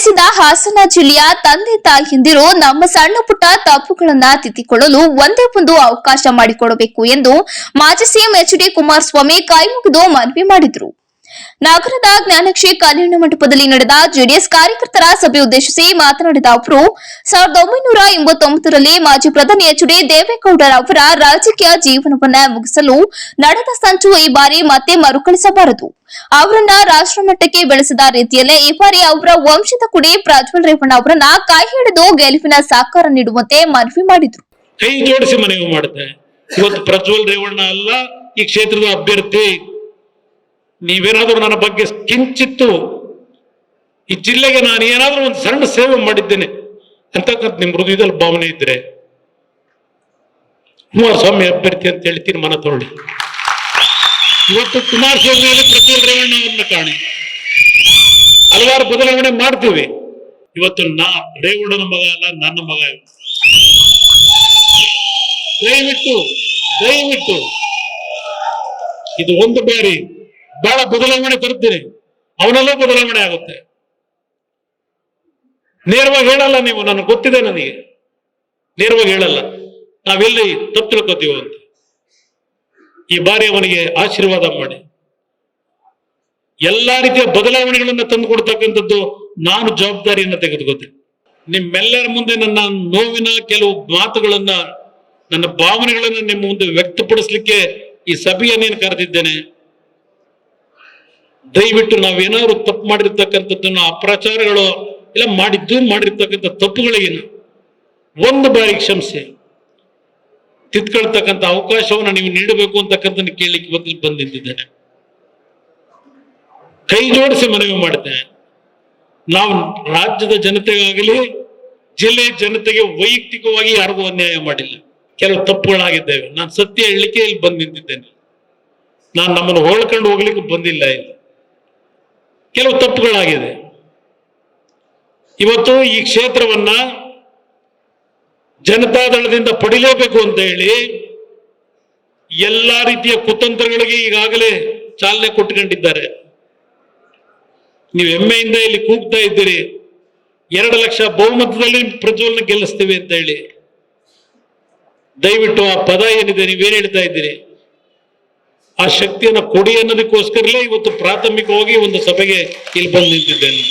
ಎನಿಸಿದ ಹಾಸನ ಜಿಲ್ಲೆಯ ತಂದೆ ತಾಯಿಯಂದಿರು ನಮ್ಮ ಸಣ್ಣ ಪುಟ್ಟ ತಪ್ಪುಗಳನ್ನ ತಿದ್ದಿಕೊಳ್ಳಲು ಒಂದೇ ಒಂದು ಅವಕಾಶ ಮಾಡಿಕೊಡಬೇಕು ಎಂದು ಮಾಜಿ ಸಿಎಂ ಎಚ್ ಡಿ ಕುಮಾರಸ್ವಾಮಿ ಕೈಮುಗಿದು ಮನವಿ ಮಾಡಿದರು. ನಗರದ ಜ್ಞಾನಕ್ಷಿ ಕಲ್ಯಾಣ ಮಂಟಪದಲ್ಲಿ ನಡೆದ ಜೆಡಿಎಸ್ ಕಾರ್ಯಕರ್ತರ ಸಭೆ ಉದ್ದೇಶಿಸಿ ಮಾತನಾಡಿದ ಅವರು, ಸಾವಿರದ ಒಂಬೈನೂರ ಎಂಬತ್ತೊಂಬತ್ತರಲ್ಲಿ ಮಾಜಿ ಪ್ರಧಾನಿ ಎಚ್ ಡಿ ದೇವೇಗೌಡರ ಅವರ ರಾಜಕೀಯ ಜೀವನವನ್ನ ಮುಗಿಸಲು ನಡೆದ ಸಂಚು ಈ ಬಾರಿ ಮತ್ತೆ ಮರುಕಳಿಸಬಾರದು. ಅವರನ್ನ ರಾಷ್ಟ್ರಮಟ್ಟಕ್ಕೆ ಬೆಳೆಸಿದ ರೀತಿಯಲ್ಲೇ ಈ ಬಾರಿ ಅವರ ವಂಶದ ಕುಡಿ ಪ್ರಜ್ವಲ್ ರೇವಣ್ಣ ಅವರನ್ನ ಕೈ ಹಿಡಿದು ಗೆಲುವಿನ ಸಾಕಾರ ನೀಡುವಂತೆ ಮನವಿ ಮಾಡಿದ್ರು. ಕೈ ಜೋಡಿಸಿ ಮನವಿ ಮಾಡುತ್ತೆ. ಇವತ್ತು ಪ್ರಜ್ವಲ್ ರೇವಣ್ಣ ಅಲ್ಲ, ಈ ಕ್ಷೇತ್ರದ ಅಭ್ಯರ್ಥಿ ನೀವೇನಾದ್ರೂ ನನ್ನ ಬಗ್ಗೆ ಕಿಂಚಿತ್ತು ಈ ಜಿಲ್ಲೆಗೆ ನಾನು ಏನಾದರೂ ಒಂದು ಸಣ್ಣ ಸೇವೆ ಮಾಡಿದ್ದೇನೆ ಅಂತಕ್ಕಂಥ ನಿಮ್ಮ ಹೃದಯದಲ್ಲಿ ಭಾವನೆ ಇದ್ರೆ ಕುಮಾರಸ್ವಾಮಿ ಅಭ್ಯರ್ಥಿ ಅಂತ ಹೇಳಿ ಮನ ತಗೊಳ್ಳಿ. ಇವತ್ತು ಕುಮಾರಸ್ವಾಮಿಯಲ್ಲಿ ಪ್ರಜ್ವಲ್ ರೇವಣ್ಣ ಅವರನ್ನ ಕಾಣಿ. ಹಲವಾರು ಬದಲಾವಣೆ ಮಾಡ್ತೀವಿ. ಇವತ್ತು ನಾ ರೇವಣ್ಣನ ಮಗ ಅಲ್ಲ, ನನ್ನ ಮಗ. ದಯವಿಟ್ಟು ದಯವಿಟ್ಟು, ಇದು ಒಂದು ಬಾರಿ ಬಹಳ ಬದಲಾವಣೆ ತರುತ್ತೀರಿ. ಅವನಲ್ಲೂ ಬದಲಾವಣೆ ಆಗುತ್ತೆ. ನೇರವಾಗಿ ಹೇಳಲ್ಲ ನೀವು ನನಗೆ ಗೊತ್ತಿದೆ ನನಗೆ. ನೇರವಾಗಿ ಹೇಳಲ್ಲ. ನಾವೆಲ್ಲಿ ತಪ್ಪು ತಿಳ್ಕೊತೀವೋ ಅಂತ. ಈ ಬಾರಿ ಅವನಿಗೆ ಆಶೀರ್ವಾದ ಮಾಡಿ. ಎಲ್ಲಾ ರೀತಿಯ ಬದಲಾವಣೆಗಳನ್ನ ತಂದು ಕೊಡ್ತಕ್ಕಂಥದ್ದು ನಾನು ಜವಾಬ್ದಾರಿಯನ್ನ ತೆಗೆದುಕೋತೇನೆ ನಿಮ್ಮೆಲ್ಲರ ಮುಂದೆ ನನ್ನ ನೋವಿನ ಕೆಲವು ಮಾತುಗಳನ್ನ, ನನ್ನ ಭಾವನೆಗಳನ್ನ ನಿಮ್ಮ ಮುಂದೆ ವ್ಯಕ್ತಪಡಿಸ್ಲಿಕ್ಕೆ ಈ ಸಭೆಯನ್ನೇನು ಕರೆದಿದ್ದೇನೆ ದಯವಿಟ್ಟು ನಾವೇನಾದ್ರು ತಪ್ಪು ಮಾಡಿರ್ತಕ್ಕಂಥದ್ದನ್ನು, ಅಪ್ರಚಾರಗಳು, ಇಲ್ಲ ಮಾಡಿದ್ದು ಮಾಡಿರ್ತಕ್ಕಂಥ ತಪ್ಪುಗಳಿಗೇನು ಒಂದು ಬಾರಿ ಕ್ಷಮಿಸಿ. ತಿದ್ಕೊಳ್ತಕ್ಕಂಥ ಅವಕಾಶವನ್ನು ನೀವು ನೀಡಬೇಕು ಅಂತಕ್ಕಂಥ ಕೇಳಲಿಕ್ಕೆ ಇವತ್ತು ಬಂದಿದ್ದೇನೆ. ಕೈ ಜೋಡಿಸಿ ಮನವಿ ಮಾಡುತ್ತೇನೆ ನಾವು ರಾಜ್ಯದ ಜನತೆಗಾಗಲಿ ಜಿಲ್ಲೆಯ ಜನತೆಗೆ ವೈಯಕ್ತಿಕವಾಗಿ ಯಾರಿಗೂ ಅನ್ಯಾಯ ಮಾಡಿಲ್ಲ. ಕೆಲವು ತಪ್ಪುಗಳಾಗಿದ್ದೇವೆ. ನಾನು ಸತ್ಯ ಹೇಳಲಿಕ್ಕೆ ಇಲ್ಲಿ ಬಂದಿದ್ದೇನೆ ನಾನು ನಮ್ಮನ್ನು ಹೋಳ್ಕೊಂಡು ಹೋಗ್ಲಿಕ್ಕೆ ಬಂದಿಲ್ಲ ಇಲ್ಲಿ. ಕೆಲವು ತಪ್ಪುಗಳಾಗಿದೆ. ಇವತ್ತು ಈ ಕ್ಷೇತ್ರವನ್ನ ಜನತಾದಳದಿಂದ ಪಡಿಲೇಬೇಕು ಅಂತ ಹೇಳಿ ಎಲ್ಲಾ ರೀತಿಯ ಕುತಂತ್ರಗಳಿಗೆ ಈಗಾಗಲೇ ಚಾಲನೆ ಕೊಟ್ಟುಕೊಂಡಿದ್ದಾರೆ. ನೀವು ಹೆಮ್ಮೆಯಿಂದ ಇಲ್ಲಿ ಕೂಗ್ತಾ ಇದ್ದೀರಿ. ಎರಡು ಲಕ್ಷ ಬಹುಮತದಲ್ಲಿ ಪ್ರಜ್ವಲ್ನ ಗೆಲ್ಲಿಸ್ತೀವಿ ಅಂತ ಹೇಳಿ. ದಯವಿಟ್ಟು ಆ ಪದ ಏನಿದೆ, ನೀವೇನು ಹೇಳ್ತಾ ಇದ್ದೀರಿ? ಆ ಶಕ್ತಿಯನ್ನು ಕೊಡಿ ಅನ್ನೋದಕ್ಕೋಸ್ಕರಲೇ ಇವತ್ತು ಪ್ರಾಥಮಿಕವಾಗಿ ಒಂದು ಸಭೆಗೆ ಇಲ್ಲಿ ಬಂದು ನಿಂತಿದ್ದೇನೆ.